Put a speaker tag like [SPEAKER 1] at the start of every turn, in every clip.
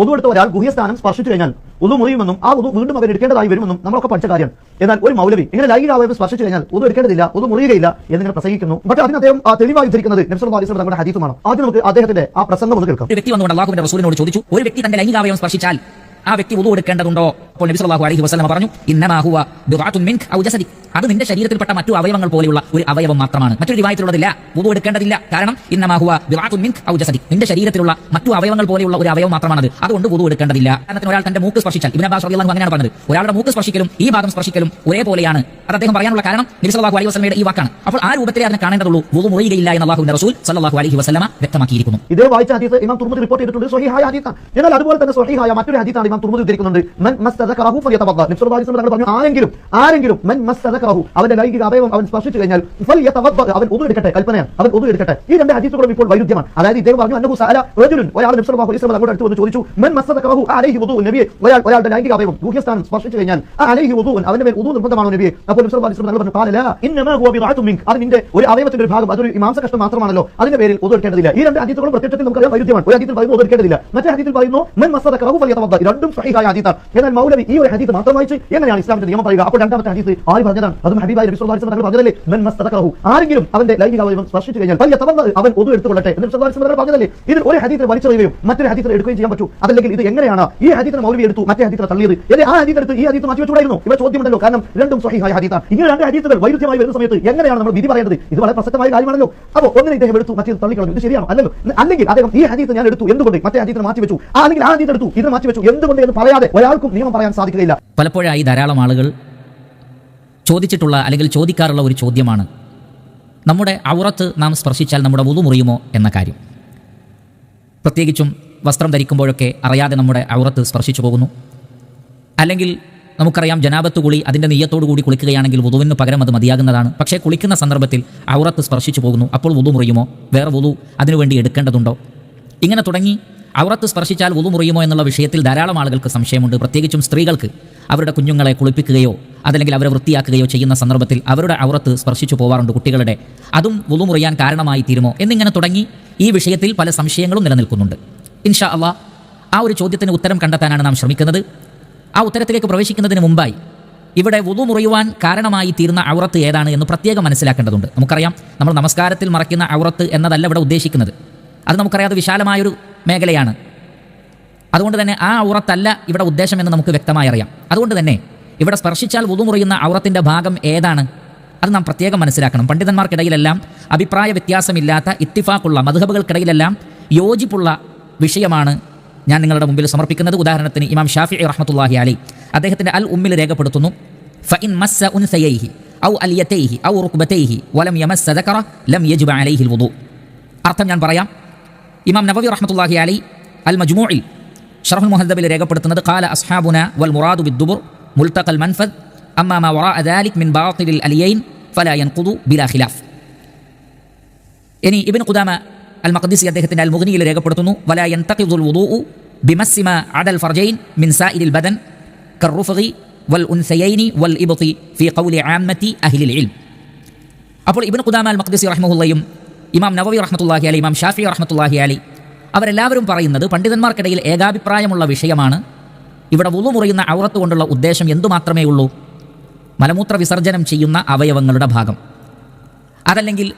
[SPEAKER 1] ഒതു എടുത്ത ഒരാൾ ഗുഹ്യസ്ഥാനം സ്പർശിച്ചു കഴിഞ്ഞാൽ ഒതു മുറിയുമെന്നും ആ ഒതു വീണ്ടും അവൻ എടുക്കേണ്ടതായി വരുമെന്നും നമ്മളൊക്കെ പഠിച്ച കാര്യം. എന്നാൽ ഒരു മൗലവി ഇങ്ങനെ ലൈംഗിക സ്പർശിച്ചു കഴിഞ്ഞാൽ ഒതു എടുക്കേണ്ടതില്ല ഒതു മുറിയുകയില്ല എന്നിങ്ങനെ പ്രസംഗിക്കുന്നു. പക്ഷേ അതിന് അദ്ദേഹം തെളിവായി ധരിക്കുന്നത് നബ്സൽ അലൈഹി സ്വലം തങ്ങളുടെ ഹദീസുമാണ്. ആദ്യം നമുക്ക് അദ്ദേഹത്തിന്റെ ആ പ്രസംഗം ഒന്ന് കേൾക്കാം.
[SPEAKER 2] വ്യക്തി വന്നുകൊണ്ട് അള്ളാഹുവിന്റെ റസൂലിനോട് ചോദിച്ചു ഒരു വ്യക്തി തന്റെ ലൈംഗികാവയം സ്പർശിച്ചാൽ ആ വ്യക്തി ഉതു എടുക്കേണ്ടതുണ്ടോ? അപ്പോൾ നബി സല്ലല്ലാഹു അലൈഹി വസല്ലം പറഞ്ഞു ഇന്നമാ ഹുവ ബിദ്അത്തുൻ മിൻക ഔ ജസദി. അത് നിന്റെ ശരീരത്തിൽപ്പെട്ട മറ്റു അവയവങ്ങൾ പോലെയുള്ള ഒരു അവയവം മാത്രമാണ്. മറ്റൊരു വിവാഹത്തിലുള്ളതില്ല വുദു എടുക്കേണ്ടതില്ല. കാരണം ഇന്നമാ ഹുവ ബിദ്അത്തുൻ മിൻക ഔ ജസദി. നിന്റെ ശരീരത്തിലുള്ള മറ്റു അവയവങ്ങൾ പോലെയുള്ള ഒരു അവയവം മാത്രമാണത്. അതുകൊണ്ട് വുദു എടുക്കേണ്ടതില്ല. കാരണം ഒരാൾ തന്റെ മൂക്ക് സ്പർശിച്ചാൽ ഇബ്നു അബ്ബാസ് റളിയല്ലാഹു അങ്ങനെയാണ് പറഞ്ഞത് ഒരാളുടെ മൂക്ക് സ്പർശിക്കലും ഈ ഭാഗം സ്പർശിക്കലും ഒരേപോലെയാണ്. അത് അദ്ദേഹം പറയാനുള്ള കാരണം നബി സല്ലല്ലാഹു അലൈഹി വസല്ലമയുടെ ഈ വാക്കാണ്. അപ്പോൾ ആ രൂപത്തിലേ അതിനെ കാണേണ്ടതുള്ളൂ. വുദു മുറിയുകയില്ല എന്ന് അള്ളാഹുവിന്റെ റസൂൽ സല്ലല്ലാഹു അലൈഹി വസല്ലമ വ്യക്തമാക്കിയിരിക്കുന്നു.
[SPEAKER 1] ഇതേ വായിച്ച ഹദീസ് ഇമാം തുർമുദി റിപ്പോർട്ട് ചെയ്തിട്ടുണ്ട്. സ്വഹീഹായ ഹദീസാണ്. എന്നാൽ അതുപോലെ തന്നെ സ്വഹീഹായ മറ്റൊരു ഹദീസാണ് ഇമാം തുർമുദി ഉദ്ധരിക്കുന്നുണ്ട്. മൻ വസല്ലം പറഞ്ഞു ആരെങ്കിലും ആരെങ്കിലും മൻ മസ്തദകറഹു അവന്റെ ലൈംഗിക അവയവം അവൻ സ്പർശിച്ചു കഴിഞ്ഞാൽ അവൻ ഉദു എടുക്കട്ടെ കൽപ്പനയാണ്. അവൻ ഉദു എടുക്കട്ടെ. ഈ രണ്ട് ഹദീസുകളും ഇപ്പോൾ വൈരുദ്ധ്യമാണ്. അതായത് ഇദ്ദേഹം പറഞ്ഞു അന്നഹു സഅല റജുലുൻ. ഒരാൾ നബി സല്ലല്ലാഹു അങ്ങോട്ട് ചോദിച്ചു മൻ മസ്തദകറഹു അലൈഹി വുദു നബിയെ ഒരാൾ ഒരാളുടെ ലൈംഗിക അവയവം ഗുഹ്യസ്ഥാനം സ്പർശിച്ചു കഴിഞ്ഞാൽ അലൈഹി വുദു അവന്റെ മേൽ വുദു നിർബന്ധമാണോ നബിയെ? അപ്പോൾ നബി സല്ലല്ലാഹു പറഞ്ഞു ഖാല ലാ ഇന്നമാ ഹുവ ബിദഅത്തുൻ മിൻക. അത് നിന്റെ ഒരു അവയവത്തിന്റെ ഒരു ഭാഗം അതൊരു ഇമാംസ കഷ്ണം മാത്രമാണല്ലോ. അതിന്റെ പേരിൽ ഉദു എടുക്കേണ്ടതില്ല. ഈ രണ്ട് ഹദീസുകളും പ്രത്യക്ഷത്തിൽ വൈരുദ്ധ്യമാണ്. ഒരു ഹദീസിൽ പറയുന്നു ഉദു മറ്റേ ഹദീസിൽ പറയുന്നു മൻ രണ്ടും ഹദീസാണ്. എന്നാൽ ഈ ഒരു ഹദീസ് മാത്രം വായിച്ച് എങ്ങനെയാണ് ഇസ്ലാമിന്റെ നിയമം പറയുക? അപ്പോൾ രണ്ടാമത്തെ ഹദീസ് ആര് പറഞ്ഞതാണ്? അതും ഹബീബായ നബി അലൈഹി വസല്ലം പറഞ്ഞതല്ലേ? മൻ മസ്തദകറഹു ആരെങ്കിലും അവന്റെ ലൈംഗിക അവയവം സ്പർശിച്ചു കഴിഞ്ഞാൽ ഫലിയതവദ്ദ അവൻ ഉദു എടുത്തുകൊള്ളട്ടെ എന്ന് നബി അലൈഹി വസല്ലം പറഞ്ഞതല്ലേ? ഇതിൽ ഒരു ഹദീസിൽ വലിച്ചെറിയുകയും മറ്റൊരു ഹദീസിൽ എടുക്കുകയും ചെയ്യാൻ പറ്റൂ. അതല്ലെങ്കിൽ ഇത് എങ്ങനെയാണ്? ഈ ഹദീസിനെ മൗലവി എടുത്തു മറ്റേ ഹദീസിനെ തള്ളിയത്. അല്ലെ ആ ഹദീസ് എടുത്ത് ഈ ഹദീസ് മാറ്റി വെച്ചുകൂടായിരുന്നു? ഇവിടെ ചോദ്യമുണ്ടല്ലോ. കാരണം രണ്ടും സ്വഹീഹായ ഹദീസാണ്. ഇങ്ങനെ രണ്ട് ഹദീസുകൾ വൈരുദ്ധ്യമായി വരുന്ന സമയത്ത് എങ്ങനെയാണ് നമ്മൾ വിധി പറയേണ്ടത്? ഇത് വളരെ പ്രസക്തമായ കാര്യമാണല്ലോ. അപ്പോൾ ഒന്നിനെ ഇദ്ദേഹം എടുത്തു മറ്റേ തള്ളിക്കളഞ്ഞു. ഇത് ശരിയാണോ? അല്ലല്ലോ. അല്ലെങ്കിൽ അദ്ദേഹം ഈ ഹദീസ് ഞാൻ എടുത്തു എന്തുകൊണ്ട്? മറ്റേ ഹദീസിനെ മാറ്റി വെച്ചു. അല്ലെങ്കിൽ ആ ഹദീസ് എടുത്തു ഇത് മാറ്റി വെച്ചു. എന്തുകൊണ്ട് എന്ന് പറയാതെ ഒരാൾക്കും നിയമം പറയാൻ സാധിക്കുകയില്ല.
[SPEAKER 2] പലപ്പോഴായി ധാരാളം ആളുകൾ ചോദിച്ചിട്ടുള്ള അല്ലെങ്കിൽ ചോദിക്കാറുള്ള ഒരു ചോദ്യമാണ് നമ്മുടെ ഔറത്ത് നാം സ്പർശിച്ചാൽ നമ്മുടെ വുളു മുറിയുമോ? എന്ന കാര്യം. പ്രത്യേകിച്ചും വസ്ത്രം ധരിക്കുമ്പോഴൊക്കെ അറിയാതെ നമ്മുടെ ഔറത്ത് സ്പർശിച്ചു പോകുന്നു. അല്ലെങ്കിൽ നമുക്കറിയാം ജനാപത്ത് കുളി അതിന്റെ നെയ്യത്തോടു കൂടി കുളിക്കുകയാണെങ്കിൽ വുതുവിന് പകരം അത് മതിയാകുന്നതാണ്. പക്ഷേ കുളിക്കുന്ന സന്ദർഭത്തിൽ ഔറത്ത് സ്പർശിച്ചു പോകുന്നു. അപ്പോൾ വുതു മുറിയുമോ? വേറെ വുതു അതിനുവേണ്ടി എടുക്കേണ്ടതുണ്ടോ? ഇങ്ങനെ തുടങ്ങി ഔറത്ത് സ്പർശിച്ചാൽ ഉളു മുറിയുമോ എന്നുള്ള വിഷയത്തിൽ ധാരാളം ആളുകൾക്ക് സംശയമുണ്ട്. പ്രത്യേകിച്ചും സ്ത്രീകൾക്ക് അവരുടെ കുഞ്ഞുങ്ങളെ കുളിപ്പിക്കുകയോ അതല്ലെങ്കിൽ അവരെ വൃത്തിയാക്കുകയോ ചെയ്യുന്ന സന്ദർഭത്തിൽ അവരുടെ ഔറത്ത് സ്പർശിച്ചു പോവാറുണ്ട് കുട്ടികളുടെ. അതും ഉളു മുറിയാൻ കാരണമായി തീരുമോ? എന്നിങ്ങനെ തുടങ്ങി ഈ വിഷയത്തിൽ പല സംശയങ്ങളും നിലനിൽക്കുന്നുണ്ട്. ഇൻഷാ അള്ളാ ആ ഒരു ചോദ്യത്തിന് ഉത്തരം കണ്ടെത്താനാണ് നാം ശ്രമിക്കുന്നത്. ആ ഉത്തരത്തിലേക്ക് പ്രവേശിക്കുന്നതിന് മുമ്പായി ഇവിടെ വുതു മുറിയുവാൻ കാരണമായി തീരുന്ന ഔറത്ത് ഏതാണ് എന്ന് പ്രത്യേകം മനസ്സിലാക്കേണ്ടതുണ്ട്. നമുക്കറിയാം നമ്മൾ നമസ്കാരത്തിൽ മറയ്ക്കുന്ന ഔറത്ത് എന്നതല്ല ഇവിടെ ഉദ്ദേശിക്കുന്നത്. അത് നമുക്കറിയാം അത് വിശാലമായൊരു മേഖലയാണ്. അതുകൊണ്ട് തന്നെ ആ ഔറത്തല്ല ഇവിടെ ഉദ്ദേശമെന്ന് നമുക്ക് വ്യക്തമായി അറിയാം. അതുകൊണ്ട് തന്നെ ഇവിടെ സ്പർശിച്ചാൽ മുറിയുന്ന ഔറത്തിന്റെ ഭാഗം ഏതാണ്? അത് നാം പ്രത്യേകം മനസ്സിലാക്കണം. പണ്ഡിതന്മാർക്കിടയിലെല്ലാം അഭിപ്രായ വ്യത്യാസമില്ലാത്ത ഇത്തിഫാക്കുള്ള മധുഹബുകൾക്കിടയിലെല്ലാം യോജിപ്പുള്ള വിഷയമാണ് ഞാൻ നിങ്ങളുടെ മുമ്പിൽ സമർപ്പിക്കുന്നത്. ഉദാഹരണത്തിന് ഇമാം ഷാഫി റഹ്മത്തുല്ലാഹി അലി അദ്ദേഹത്തിന്റെ അൽ ഉമ്മിൽ രേഖപ്പെടുത്തുന്നു ഫഇൻ മസ്സ ഉൻ ഉൻസയൈഹി ഔ അലിയതൈഹി ഔ റുക്ബതൈഹി വലം യമസ്സ ദക്കറ ലം യജുബ അലൈഹിൽ വുദു. അർത്ഥം ഞാൻ പറയാം ഇമാം നബവി റഹ്മത്തുല്ലാഹി അലി അൽ മജ്മൂഇൽ ഷറഹുൽ മുഹദ്ദബിൽ രേഖപ്പെടുത്തുന്നത് ഖാല അസ്ഹാബുന വൽ മുറാദു ബിദ്ദുബുർ മുൽത്തഖൽ മൻഫദ് അമ്മാ മാ വറാഅ ദാലിക് മിൻ ബാത്തിലിൽ അലിയൈൻ ഫലാ യൻഖുദു ബിലാ ഖിലാഫ് ഇനി ഇബ്നു ഖുദാമ അൽ മഖ്ദിസി അദ്ദേഹത്തിന്റെ അൽ മുഗ്നിയിൽ രേഖപ്പെടുത്തുന്നു വലാ യൻതഖിദുൽ വുദൂഉ ബിമസ്സിമ അദൽ ഫർജൈൻ മിൻ സായിരിൽ ബദൻ കറുഫഗി വൽ ഉൻസയൈനി വൽ ഇബ്തി ഫി ഖൗലി ആമ്മത്തി അഹ്ലിൽ ഇൽം അപ്പോൾ ഇബ്നു ഖുദാമ അൽ മഖ്ദിസി റഹ്മഹുല്ലയും ഇമാം നവവി റഹ്മത്തുള്ളാഹി അലി ഇമാം ഷാഫി റഹ്മത്തുള്ളാഹി അലി അവരെല്ലാവരും പറയുന്നത് പണ്ഡിതന്മാർക്കിടയിൽ ഏകാഭിപ്രായമുള്ള വിഷയമാണ്. ഇവിടെ വുളു മുറിയുന്ന ഔറത്ത് കൊണ്ടുള്ള ഉദ്ദേശം എന്തുമാത്രമേ ഉള്ളൂ? മലമൂത്ര വിസർജനം ചെയ്യുന്ന അവയവങ്ങളുടെ ഭാഗം. അതല്ലെങ്കിൽ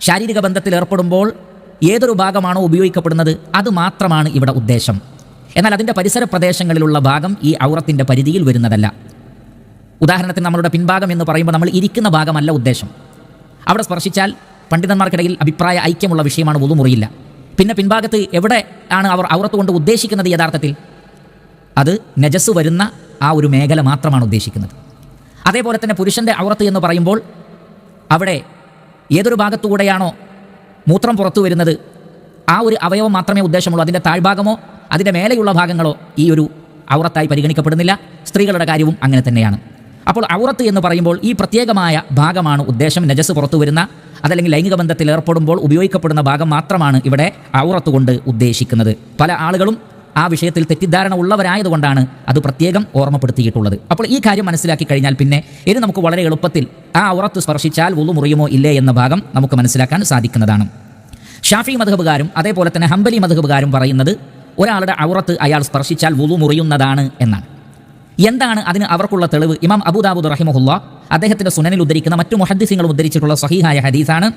[SPEAKER 2] ശാരീരിക ബന്ധത്തിൽ ഏർപ്പെടുമ്പോൾ ഏതൊരു ഭാഗമാണോ ഉപയോഗിക്കപ്പെടുന്നത് അത് മാത്രമാണ് ഇവിടെ ഉദ്ദേശം. എന്നാൽ അതിന്റെ പരിസര പ്രദേശങ്ങളിലുള്ള ഭാഗം ഈ ഔറത്തിന്റെ പരിധിയിൽ വരുന്നതല്ല. ഉദാഹരണത്തിന് നമ്മളുടെ പിൻഭാഗം എന്ന് പറയുമ്പോൾ നമ്മൾ ഇരിക്കുന്ന ഭാഗമല്ല ഉദ്ദേശം. അവിടെ സ്പർശിച്ചാൽ പണ്ഡിതന്മാർക്കിടയിൽ അഭിപ്രായ ഐക്യമുള്ള വിഷയമാണ് വുളു മുറിയില്ല പിന്നെ പിൻഭാഗത്ത് എവിടെ ആണ് അവർ ഔറത്ത് കൊണ്ട് ഉദ്ദേശിക്കുന്നത് യഥാർത്ഥത്തിൽ? അത് നജസ് വരുന്ന ആ ഒരു മേഖല മാത്രമാണ് ഉദ്ദേശിക്കുന്നത്. അതേപോലെ തന്നെ പുരുഷന്റെ ഔറത്ത് എന്ന് പറയുമ്പോൾ അവിടെ ഏതൊരു ഭാഗത്തുകൂടെയാണോ മൂത്രം പുറത്തു വരുന്നത് ആ ഒരു അവയവം മാത്രമേ ഉദ്ദേശമുള്ളൂ. അതിന്റെ താഴ്ഭാഗമോ അതിന്റെ മേലെയുള്ള ഭാഗങ്ങളോ ഈ ഒരു ഔറത്തായി പരിഗണിക്കപ്പെടുന്നില്ല. സ്ത്രീകളുടെ കാര്യവും അങ്ങനെ തന്നെയാണ്. അപ്പോൾ ഔറത്ത് എന്ന് പറയുമ്പോൾ ഈ പ്രത്യേകമായ ഭാഗമാണ് ഉദ്ദേശം. നജസ് പുറത്തു വരുന്ന അതല്ലെങ്കിൽ ലൈംഗിക ബന്ധത്തിൽ ഏർപ്പെടുമ്പോൾ ഉപയോഗിക്കപ്പെടുന്ന ഭാഗം മാത്രമാണ് ഇവിടെ ഔറത്ത് കൊണ്ട് ഉദ്ദേശിക്കുന്നത്. പല ആളുകളും ആ വിഷയത്തിൽ തെറ്റിദ്ധാരണ ഉള്ളവരായതുകൊണ്ടാണ് അത് പ്രത്യേകം ഓർമ്മപ്പെടുത്തിയിട്ടുള്ളത്. അപ്പോൾ ഈ കാര്യം മനസ്സിലാക്കി കഴിഞ്ഞാൽ പിന്നെ ഇനി നമുക്ക് വളരെ എളുപ്പത്തിൽ ആ ഔറത്ത് സ്പർശിച്ചാൽ ഉള്ളു മുറിയുമോ ഇല്ലേ എന്ന ഭാഗം നമുക്ക് മനസ്സിലാക്കാൻ സാധിക്കുന്നതാണ്. ഷാഫി മധുബുകാരും അതേപോലെ തന്നെ ഹംബലി മധുബുകാരും പറയുന്നത് ഒരാളുടെ ഔറത്ത് അയാൾ സ്പർശിച്ചാൽ വുളു മുറിയുന്നതാണ് എന്നാണ്. എന്താണ് അതിന് അവർക്കുള്ള തെളിവ്? ഇമാം അബൂദാബുദ് റഹിമഹുല്ല അദ്ദേഹത്തിന്റെ സുനനിൽ ഉദ്ധരിക്കുന്ന മറ്റു മുഹദ്ദിസിങ്ങളും ഉദ്ധരിച്ചിട്ടുള്ള സഹീഹായ ഹദീസാണ്.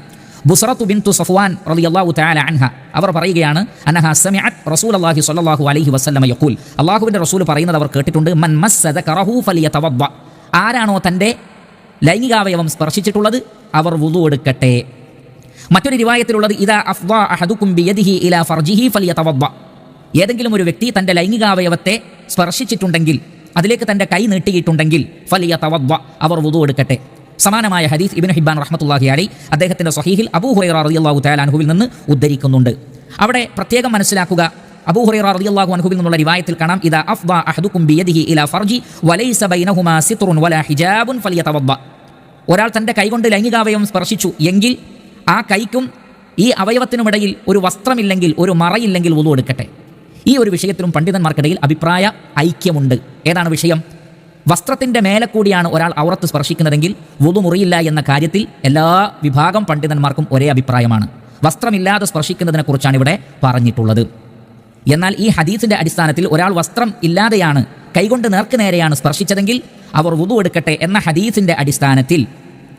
[SPEAKER 2] ബുസറത്തു ബിൻതു സഫ്വാൻ റളിയല്ലാഹു തആല അൻഹ. അവർ പറയുകയാണ് അനഹ സമിഅത് റസൂലുള്ളാഹി സ്വല്ലല്ലാഹു അലൈഹി വസല്ലമ യഖൂൽ. അള്ളാഹുവിന്റെ റസൂൽ പറയുന്നത് അവർ കേട്ടിട്ടുണ്ട് മൻ മസ്സദ കറഹു ഫലിയതവദ്ദ. ആരാണോ തന്റെ ലൈംഗികാവയവം സ്പർശിച്ചിട്ടുള്ളത് അവർ വുളു എടുക്കട്ടെ. മറ്റൊരു റിവായത്തിലുള്ളത് ഇതാ അഫ്വാ അഹദുക്കും ബിയദിഹി ഇലാ ഫർജിഹി ഫലിയതവദ്ദ. ഏതെങ്കിലും ഒരു വ്യക്തി തന്റെ ലൈംഗികാവയവത്തെ സ്പർശിച്ചിട്ടുണ്ടെങ്കിൽ അതിലേക്ക് തന്റെ കൈ നീട്ടിയിട്ടുണ്ടെങ്കിൽ ഫലിയ തവദ്വ അവർ വുതു എടുക്കട്ടെ. സമാനമായ ഹദീസ് ഇബിൻ ഹിബാൻ റഹ്മത്തുള്ളാഹി അലി അദ്ദേഹത്തിന്റെ സഹീഹിൽ അബൂ ഹുറൈറ റളിയല്ലാഹു തആല അൻഹുവിൽ നിന്ന് ഉദ്ധരിക്കുന്നുണ്ട്. അവിടെ പ്രത്യേകം മനസ്സിലാക്കുക. അബൂ ഹുറൈറ റളിയല്ലാഹു അൻഹുവിൽ നിന്നുള്ള റിവായത്തിൽ കാണാം ഇദാ അഫ്ദ അഹദുക്കും ബിയദിഹി ഇലാ ഫർജി വലൈസ ബൈനഹുമാ സിത്റുൻ വലാ ഹിജാബുൻ ഫലിയതവദ്ദ ഒരാൾ തന്റെ കൈകൊണ്ട് ലൈംഗികാവയവം സ്പർശിച്ചു എങ്കിൽ ആ കൈക്കും ഈ അവയവത്തിനുമിടയിൽ ഒരു വസ്ത്രമില്ലെങ്കിൽ ഒരു മറയില്ലെങ്കിൽ വുളു എടുക്കട്ടെ. ഈ ഒരു വിഷയത്തിലും പണ്ഡിതന്മാർക്കിടയിൽ അഭിപ്രായ ഐക്യമുണ്ട്. ഏതാണ് വിഷയം? വസ്ത്രത്തിന്റെ മേലെ കൂടിയാണ് ഒരാൾ ഔറത്ത് സ്പർശിക്കുന്നതെങ്കിൽ വുളു മുറിയില്ല എന്ന കാര്യത്തിൽ എല്ലാ വിഭാഗം പണ്ഡിതന്മാർക്കും ഒരേ അഭിപ്രായമാണ്. വസ്ത്രമില്ലാതെ സ്പർശിക്കുന്നതിനെ കുറിച്ചാണ് ഇവിടെ പറഞ്ഞിട്ടുള്ളത്. എന്നാൽ ഈ ഹദീസിന്റെ അടിസ്ഥാനത്തിൽ ഒരാൾ വസ്ത്രം ഇല്ലാതെയാണ് കൈകൊണ്ട് നേർക്ക് നേരെയാണ് സ്പർശിച്ചതെങ്കിൽ അവർ വുതു എടുക്കട്ടെ എന്ന ഹദീസിന്റെ അടിസ്ഥാനത്തിൽ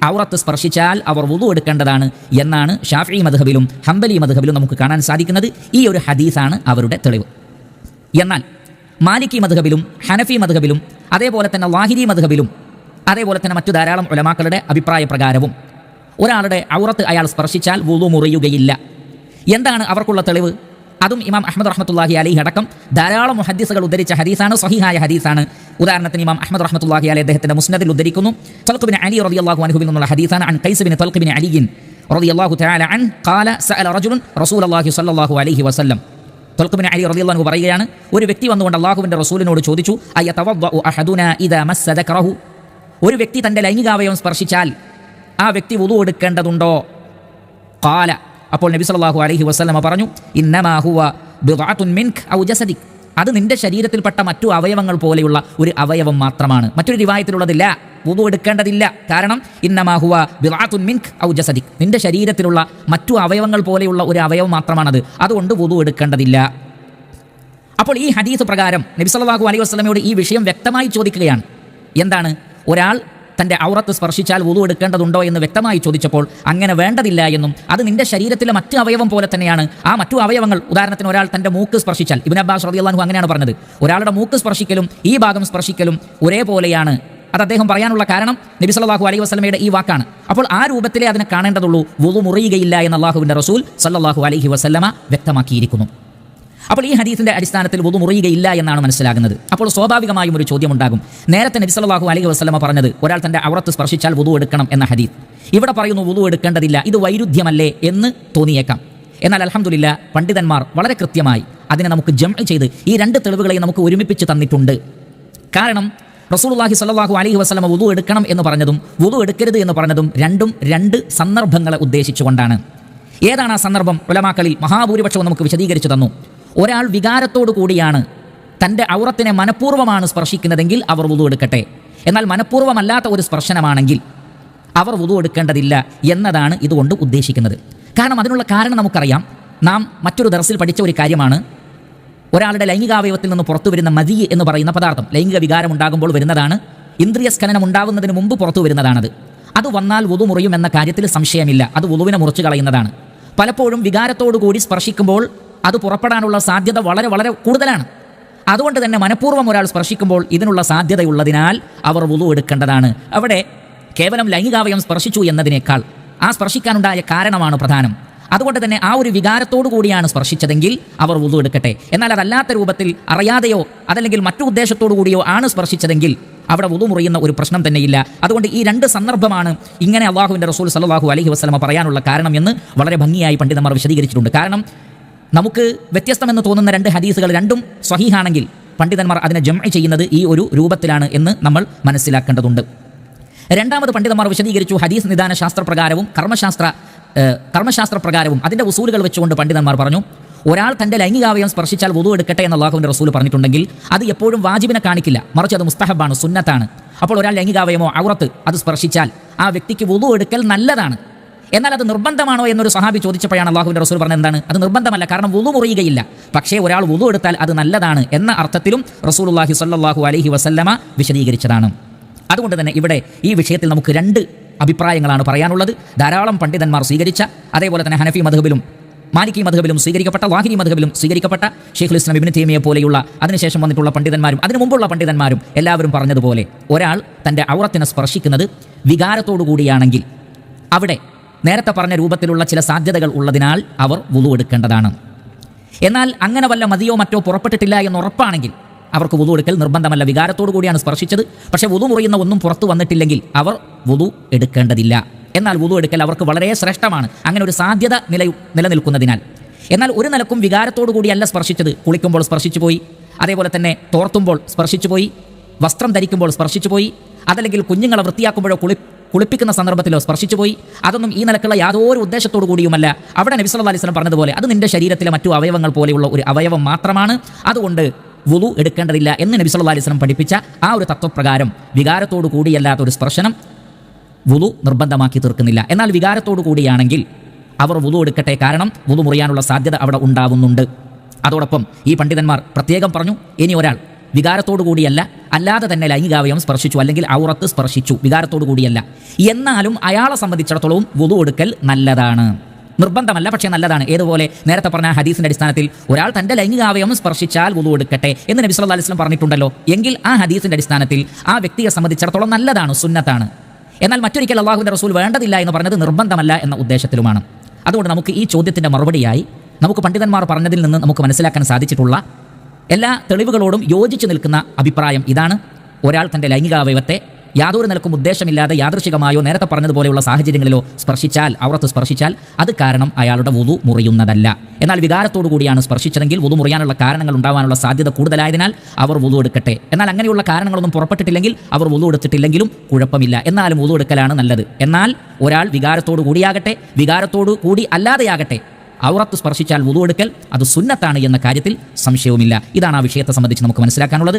[SPEAKER 2] ഔറത്ത് സ്പർശിച്ചാൽ അവർ വുതു എടുക്കേണ്ടതാണ് എന്നാണ് ഷാഫി മധുഹബിലും ഹംബലി മധുഹബിലും നമുക്ക് കാണാൻ സാധിക്കുന്നത്. ഈ ഒരു ഹദീസാണ് അവരുടെ തെളിവ്. എന്നാൽ മാലിക്കി മധുഹബിലും ഹനഫി മധുഹബിലും അതേപോലെ തന്നെ വാഹിരി മധുഹബിലും അതേപോലെ തന്നെ മറ്റു ധാരാളം ഉലമാക്കളുടെ അഭിപ്രായ പ്രകാരവും ഒരാളുടെ ഔറത്ത് അയാൾ സ്പർശിച്ചാൽ വുളു മുറിയുകയില്ല. എന്താണ് അവർക്കുള്ള തെളിവ്? അതും ഇമാം അഹമ്മദ് റഹ്മത്തുള്ളാഹി അലി അടക്കം ധാരാളം ഹദീസുകൾ ഉദ്ധരിച്ച ഹദീസാണ് സഹിഹായ ഹദീസാണ്. ഉദാഹരണത്തിന് ഇമാം അഹമ്മദ് റഹ്മത്തുള്ളാഹി അലി അദ്ദേഹത്തിന്റെ മുസ്നദിൽ ഉദ്ധരിക്കുന്നു. തൽക്കുബിൻ അലി റബി അള്ളാഹു അൻഹുവിൽ നിന്നുള്ള ഹദീസാണ് അൻ ഖൈസ് തൽക്കുബിൻ അലിയിൻ റബി അള്ളാഹു തആല അൻ ഖാല സഅല റജുലുൻ റസൂലല്ലാഹി സ്വല്ലല്ലാഹു അലൈഹി വസല്ലം. തൊൽക്കുബിൻ അലി അൻഹു പറയുകയാണ്. ഒരു വ്യക്തി വന്നുകൊണ്ട് അള്ളാഹുവിന്റെ റസൂലിനോട് ചോദിച്ചു അയ്യ തവദ്ദഉ ഇത ഇദാ മസ്സ ദക്റഹു? ഒരു വ്യക്തി തന്റെ ലൈംഗികാവയവം സ്പർശിച്ചാൽ ആ വ്യക്തി ഉതു എടുക്കേണ്ടതുണ്ടോ? കാല അപ്പോൾ നബി സല്ലല്ലാഹു അലഹി വസ്ലമ പറഞ്ഞു ഇന്നമാ ഹുവ ബിദ്അത്തുൻ മിൻക് ഔ അത് നിന്റെ ശരീരത്തിൽപ്പെട്ട മറ്റു അവയവങ്ങൾ പോലെയുള്ള ഒരു അവയവം മാത്രമാണ്. മറ്റൊരു റിവായത്തിലുള്ളതില്ല വുളു എടുക്കേണ്ടതില്ല. കാരണം ഇന്നമാഹുവ ബിറാത്തുൻ മിൻക് ഔ ജസദിക്. നിന്റെ ശരീരത്തിലുള്ള മറ്റു അവയവങ്ങൾ പോലെയുള്ള ഒരു അവയവം മാത്രമാണത്. അതുകൊണ്ട് വുളു എടുക്കേണ്ടതില്ല. അപ്പോൾ ഈ ഹദീസ് പ്രകാരം നബി സല്ലല്ലാഹു അലൈഹി വസല്ലമയോട് ഈ വിഷയം വ്യക്തമായി ചോദിക്കുകയാണ്. എന്താണ്? ഒരാൾ തന്റെ ഔറത്ത് സ്പർശിച്ചാൽ വുതു എടുക്കേണ്ടതുണ്ടോ എന്ന് വ്യക്തമായി ചോദിച്ചപ്പോൾ അങ്ങനെ വേണ്ടതില്ല എന്നും അത് നിന്റെ ശരീരത്തിലെ മറ്റു അവയവം പോലെ തന്നെയാണ്. ആ മറ്റു അവയവങ്ങൾ ഉദാഹരണത്തിന് ഒരാൾ തന്റെ മൂക്ക് സ്പർശിച്ചാൽ ഇബിൻ അബ്ബാസ് റളിയല്ലാഹു അങ്ങനെയാണ് പറഞ്ഞത്. ഒരാളുടെ മൂക്ക് സ്പർശിക്കലും ഈ ഭാഗം സ്പർശിക്കലും ഒരേപോലെയാണ്. അത് അദ്ദേഹം പറയാനുള്ള കാരണം നബി സല്ലാഹു അലൈഹി വസ്ലമയുടെ ഈ വാക്കാണ്. അപ്പോൾ ആ രൂപത്തിലേ അതിനെ കാണേണ്ടതുള്ളൂ. വുളു മുറിയുകയില്ല എന്ന് അള്ളാഹുവിന്റെ റസൂൽ സല്ലാഹു അലൈഹി വസ്ലമ വ്യക്തമാക്കിയിരിക്കുന്നു. അപ്പോൾ ഈ ഹദീസിന്റെ അടിസ്ഥാനത്തിൽ വുതു മുറിയുകയില്ല എന്നാണ് മനസ്സിലാകുന്നത്. അപ്പോൾ സ്വാഭാവികമായും ഒരു ചോദ്യം ഉണ്ടാകും നേരത്തെ നബി സല്ലല്ലാഹു അലൈഹി വസ്ലമ പറഞ്ഞത് ഒരാൾ തന്റെ ഔറത്ത് സ്പർശിച്ചാൽ വുതു എടുക്കണം എന്ന ഹദീസ്. ഇവിടെ പറയുന്നു വുതു എടുക്കേണ്ടതില്ല. ഇത് വൈരുദ്ധ്യമല്ലേ എന്ന് തോന്നിയേക്കാം. എന്നാൽ അലഹമുല്ല പണ്ഡിതന്മാർ വളരെ കൃത്യമായി അതിനെ നമുക്ക് ജം ചെയ്ത് ഈ രണ്ട് തെളിവുകളെയും നമുക്ക് ഒരുമിപ്പിച്ച് തന്നിട്ടുണ്ട്. കാരണം റസൂലുള്ളാഹി സ്വല്ലല്ലാഹു അലൈഹി വസല്ലമ വുതു എടുക്കണം എന്ന് പറഞ്ഞതും വുതു എടുക്കരുത് എന്ന് പറഞ്ഞതും രണ്ടും രണ്ട് സന്ദർഭങ്ങളെ ഉദ്ദേശിച്ചുകൊണ്ടാണ്. ഏതാണ് ആ സന്ദർഭം? ഉലമാക്കളിൽ മഹാഭൂരിപക്ഷവും നമുക്ക് വിശദീകരിച്ചു തന്നു. ഒരാൾ വികാരത്തോടു കൂടിയാണ് തന്റെ ഔറത്തിനെ മനഃപൂർവമാണ് സ്പർശിക്കുന്നതെങ്കിൽ അവർ വുതു എടുക്കട്ടെ. എന്നാൽ മനഃപൂർവമല്ലാത്ത ഒരു സ്പർശനമാണെങ്കിൽ അവർ വുതു എടുക്കേണ്ടതില്ല എന്നതാണ് ഇതുകൊണ്ട് ഉദ്ദേശിക്കുന്നത്. കാരണം അതിനുള്ള കാരണം നമുക്കറിയാം. നാം മറ്റൊരു ദർസിൽ പഠിച്ച ഒരു കാര്യമാണ്. ഒരാളുടെ ലൈംഗികാവയവത്തിൽ നിന്ന് പുറത്തു വരുന്ന മതി എന്ന് പറയുന്ന പദാർത്ഥം. ലൈംഗിക വികാരം ഉണ്ടാകുമ്പോൾ വരുന്നതാണ്. ഇന്ദ്രിയ സ്ഖലനം ഉണ്ടാകുന്നതിന് മുമ്പ് പുറത്തു വരുന്നതാണത്. അത് വന്നാൽ വുതു മുറിയും എന്ന കാര്യത്തിൽ സംശയമില്ല. അത് വുതുവിനെ മുറിച്ചു കളയുന്നതാണ്. പലപ്പോഴും വികാരത്തോടു കൂടി സ്പർശിക്കുമ്പോൾ അത് പുറപ്പെടാനുള്ള സാധ്യത വളരെ വളരെ കൂടുതലാണ്. അതുകൊണ്ട് തന്നെ മനഃപൂർവം ഒരാൾ സ്പർശിക്കുമ്പോൾ ഇതിനുള്ള സാധ്യതയുള്ളതിനാൽ അവർ വുതു എടുക്കേണ്ടതാണ്. അവിടെ കേവലം ലൈംഗികാവയം സ്പർശിച്ചു എന്നതിനേക്കാൾ ആ സ്പർശിക്കാനുണ്ടായ കാരണമാണ് പ്രധാനം. അതുകൊണ്ട് തന്നെ ആ ഒരു വികാരത്തോടു കൂടിയാണ് സ്പർശിച്ചതെങ്കിൽ അവർ വുതു എടുക്കട്ടെ. എന്നാൽ അതല്ലാത്ത രൂപത്തിൽ അറിയാതെയോ അതല്ലെങ്കിൽ മറ്റു ഉദ്ദേശത്തോടു കൂടിയോ ആണ് സ്പർശിച്ചതെങ്കിൽ അവിടെ വുതു മുറിയുന്ന ഒരു പ്രശ്നം തന്നെയില്ല. അതുകൊണ്ട് ഈ രണ്ട് സന്ദർഭമാണ് ഇങ്ങനെ അള്ളാഹുവിന്റെ റസൂൽ സലാഹു അലഹി വസ്ലമ പറയാനുള്ള കാരണം എന്ന് വളരെ ഭംഗിയായി പണ്ഡിതന്മാർ വിശദീകരിച്ചിട്ടുണ്ട്. കാരണം നമുക്ക് വ്യത്യസ്തമെന്ന് തോന്നുന്ന രണ്ട് ഹദീസുകൾ രണ്ടും സ്വഹീഹാണെങ്കിൽ പണ്ഡിതന്മാർ അതിനെ ജം ചെയ്യുന്നത് ഈ ഒരു രൂപത്തിലാണ് എന്ന് നമ്മൾ മനസ്സിലാക്കേണ്ടതുണ്ട്. രണ്ടാമത് പണ്ഡിതന്മാർ വിശദീകരിച്ചു. ഹദീസ് നിദാന ശാസ്ത്രപ്രകാരവും കർമ്മശാസ്ത്ര ഏഹ്, കർമ്മശാസ്ത്രപ്രകാരവും അതിന്റെ ഉസൂലുകൾ വെച്ചുകൊണ്ട് പണ്ഡിതന്മാർ പറഞ്ഞു ഒരാൾ തന്റെ ലൈംഗികാവയം സ്പർശിച്ചാൽ വധു എടുക്കട്ടെ എന്ന് അള്ളാഹുവിന്റെ റസൂൽ പറഞ്ഞിട്ടുണ്ടെങ്കിൽ അത് എപ്പോഴും വാജിബിനെ കാണിക്കില്ല. മറിച്ച് അത് മുസ്തഹബാണ് സുന്നത്താണ്. അപ്പോൾ ഒരാൾ ലൈംഗികാവയമോ ഔറത്ത് അത് സ്പർശിച്ചാൽ ആ വ്യക്തിക്ക് വധു എടുക്കൽ നല്ലതാണ്. എന്നാൽ അത് നിർബന്ധമാണോ എന്നൊരു സഹാബി ചോദിച്ചപ്പോഴാണ് അള്ളാഹുവിന്റെ റസൂൽ പറഞ്ഞത് എന്താണ്? അത് നിർബന്ധമല്ല കാരണം വുളു മുറിയുകയില്ല. പക്ഷേ ഒരാൾ വുളു എടുത്താൽ അത് നല്ലതാണ് എന്ന അർത്ഥത്തിലും റസൂലുള്ളാഹി സല്ലാഹു അലഹി വസല്ലമ വിശദീകരിച്ചതാണ്. അതുകൊണ്ട് തന്നെ ഇവിടെ ഈ വിഷയത്തിൽ നമുക്ക് രണ്ട് അഭിപ്രായങ്ങളാണ് പറയാനുള്ളത്. ധാരാളം പണ്ഡിതന്മാർ സ്വീകരിച്ച അതേപോലെ തന്നെ ഹനഫി മധുബിലും മാലിക്കി മധുബിലും സ്വീകരിക്കപ്പെട്ട വാഹിനി മധുബിലും സ്വീകരിക്കപ്പെട്ട ഷെയ്ഖുൽ ഇസ്ലാം ഇബിന് തീമിയെ പോലെയുള്ള അതിനുശേഷം വന്നിട്ടുള്ള പണ്ഡിതന്മാരും അതിനു മുമ്പുള്ള പണ്ഡിതന്മാരും എല്ലാവരും പറഞ്ഞതുപോലെ ഒരാൾ തന്റെ ഔറത്തിനെ സ്പർശിക്കുന്നത് വികാരത്തോടു കൂടിയാണെങ്കിൽ അവിടെ നേരത്തെ പറഞ്ഞ രൂപത്തിലുള്ള ചില സാധ്യതകൾ ഉള്ളതിനാൽ അവർ വുളു എടുക്കേണ്ടതാണ്. എന്നാൽ അങ്ങനെ വല്ല മതിയോ മറ്റോ പുറപ്പെട്ടിട്ടില്ല എന്ന് ഉറപ്പാണെങ്കിൽ അവർക്ക് വുതു എടുക്കൽ നിർബന്ധമല്ല. വികാരത്തോടു കൂടിയാണ് സ്പർശിച്ചത്. പക്ഷേ വുതു മുറിയുന്ന ഒന്നും പുറത്തു വന്നിട്ടില്ലെങ്കിൽ അവർ വുതു എടുക്കേണ്ടതില്ല. എന്നാൽ വുതു എടുക്കൽ അവർക്ക് വളരെ ശ്രേഷ്ഠമാണ്. അങ്ങനെ ഒരു സാധ്യത നില നിലനിൽക്കുന്നതിനാൽ. എന്നാൽ ഒരു നിലക്കും വികാരത്തോടു കൂടിയല്ല സ്പർശിച്ചത്. കുളിക്കുമ്പോൾ സ്പർശിച്ചു പോയി. അതേപോലെ തന്നെ തോർത്തുമ്പോൾ സ്പർശിച്ചു പോയി. വസ്ത്രം ധരിക്കുമ്പോൾ സ്പർശിച്ചു പോയി. അതല്ലെങ്കിൽ കുഞ്ഞുങ്ങളെ വൃത്തിയാക്കുമ്പോഴോ കുളി കുളിപ്പിക്കുന്ന സന്ദർഭത്തിലോ സ്പർശിച്ചു പോയി. അതൊന്നും ഈ നിലക്കുള്ള യാതൊരു ഉദ്ദേശത്തോടു കൂടിയുമല്ല. അവിടെ നബി അലിസ്ലം പറഞ്ഞതുപോലെ അത് നിന്റെ ശരീരത്തിലെ മറ്റു അവയവങ്ങൾ പോലെയുള്ള ഒരു അവയവം മാത്രമാണ്. അതുകൊണ്ട് വുളു എടുക്കേണ്ടതില്ല എന്ന് നബി സല്ലല്ലാഹു അലൈഹി വസല്ലം പഠിപ്പിച്ച ആ ഒരു തത്വപ്രകാരം വികാരത്തോടു കൂടിയല്ലാത്ത ഒരു സ്പർശനം വുളു നിർബന്ധമാക്കി തീർക്കുന്നില്ല. എന്നാൽ വികാരത്തോടു കൂടിയാണെങ്കിൽ അവർ വുളു എടുക്കട്ടെ കാരണം വുളു മുറിയാനുള്ള സാധ്യത അവിടെ ഉണ്ടാവുന്നുണ്ട്. അതോടൊപ്പം ഈ പണ്ഡിതന്മാർ പ്രത്യേകം പറഞ്ഞു ഇനി ഒരാൾ വികാരത്തോടു കൂടിയല്ല അല്ലാതെ തന്നെ ലൈംഗികാവയം സ്പർശിച്ചു അല്ലെങ്കിൽ ഔറത്ത് സ്പർശിച്ചു വികാരത്തോടു കൂടിയല്ല. എന്നാലും അയാളെ സംബന്ധിച്ചിടത്തോളം വുളു എടുക്കൽ നല്ലതാണ്. നിർബന്ധമല്ല പക്ഷേ നല്ലതാണ്. ഏതുപോലെ? നേരത്തെ പറഞ്ഞ ഹദീസിന്റെ അടിസ്ഥാനത്തിൽ ഒരാൾ തന്റെ ലൈംഗികാവയവം സ്പർശിച്ചാൽ വുളു എടുക്കട്ടെ എന്ന് നബി സല്ലല്ലാഹു അലൈഹി വസല്ലം പറഞ്ഞിട്ടുണ്ടല്ലോ. എങ്കിൽ ആ ഹദീസിന്റെ അടിസ്ഥാനത്തിൽ ആ വ്യക്തിയെ സംബന്ധിച്ചിടത്തോളം നല്ലതാണ് സുന്നത്താണ്. എന്നാൽ മറ്റൊരിക്കൽ അള്ളാഹുവിന്റെ റസൂൽ വേണ്ടതില്ല എന്ന് പറഞ്ഞത് നിർബന്ധമല്ല എന്ന ഉദ്ദേശത്തിലുമാണ്. അതുകൊണ്ട് നമുക്ക് ഈ ചോദ്യത്തിന്റെ മറുപടിയായി നമുക്ക് പണ്ഡിതന്മാർ പറഞ്ഞതിൽ നിന്ന് നമുക്ക് മനസ്സിലാക്കാൻ സാധിച്ചിട്ടുള്ള എല്ലാ തെളിവുകളോടും യോജിച്ചു നിൽക്കുന്ന അഭിപ്രായം ഇതാണ്. ഒരാൾ തന്റെ ലൈംഗികാവയവത്തെ യാതൊരു നിലക്കും ഉദ്ദേശമില്ലാതെ യാദൃശികമായോ നേരത്തെ പറഞ്ഞതുപോലെയുള്ള സാഹചര്യങ്ങളിലോ സ്പർശിച്ചാൽ ഔറത്ത് സ്പർശിച്ചാൽ അത് കാരണം അയാളുടെ വുതു മുറിയുന്നതല്ല. എന്നാൽ വികാരത്തോടു കൂടിയാണ് സ്പർശിച്ചതെങ്കിൽ വുതു മുറിയാനുള്ള കാരണങ്ങൾ ഉണ്ടാവാനുള്ള സാധ്യത കൂടുതലായതിനാൽ അവർ വുതു എടുക്കട്ടെ. എന്നാൽ അങ്ങനെയുള്ള കാരണങ്ങളൊന്നും പുറപ്പെട്ടിട്ടില്ലെങ്കിൽ അവർ വുതു എടുത്തിട്ടില്ലെങ്കിലും കുഴപ്പമില്ല. എന്നാലും വുതു എടുക്കലാണ് നല്ലത്. എന്നാൽ ഒരാൾ വികാരത്തോടു കൂടിയാകട്ടെ വികാരത്തോടു കൂടി അല്ലാതെയാകട്ടെ ഔറത്ത് സ്പർശിച്ചാൽ വുതു എടുക്കൽ അത് സുന്നത്താണ് എന്ന കാര്യത്തിൽ സംശയവുമില്ല. ഇതാണ് ആ വിഷയത്തെ സംബന്ധിച്ച് നമുക്ക് മനസ്സിലാക്കാനുള്ളത്.